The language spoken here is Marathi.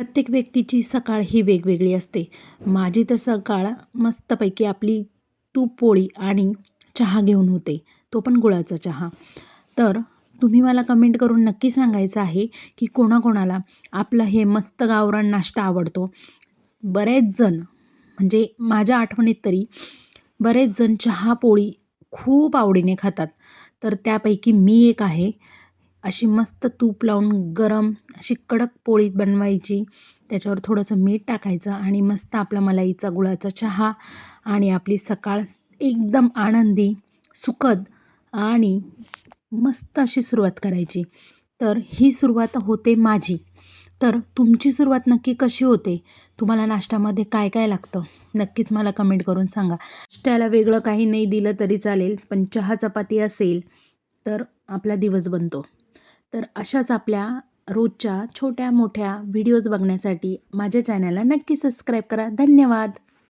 प्रत्येक व्यक्तीची सकाळ ही वेगवेगळी असते. माझी तर सकाळ मस्तपैकी आपली तूप पोळी आणि चहा घेऊन होते. तो पण गुळाचा चहा. तर तुम्ही मला कमेंट करून नक्की सांगायचं आहे की कोणाकोणाला आपलं हे मस्त गावरान नाश्ता आवडतो. बरेच जण म्हणजे माझ्या आठवणीत तरी बरेच जण चहा पोळी खूप आवडीने खातात. तर त्यापैकी मी एक आहे. अशी मस्त तूप लावून गरम अशी कडक पोळी बनवायची. त्याच्यावर थोडंसं मीठ टाकायचं आणि मस्त आपला मलाईचा गुळाचा चहा आणि आपली सकाळ एकदम आनंदी सुखद आणि मस्त अशी सुरुवात करायची. तर ही सुरुवात होते माझी. तर तुमची सुरुवात नक्की कशी होते? तुम्हाला नाश्त्यामध्ये काय काय लागतं? नक्कीच मला कमेंट करून सांगा. नाश्त्याला वेगळं काही नाही दिलं तरी चालेल पण चहा चपाती असेल तर आपला दिवस बनतो. तर अशाच आपल्या रोजच्या छोट्या मोठ्या व्हिडिओज बघण्यासाठी माझ्या चॅनलला नक्की सबस्क्राईब करा. धन्यवाद!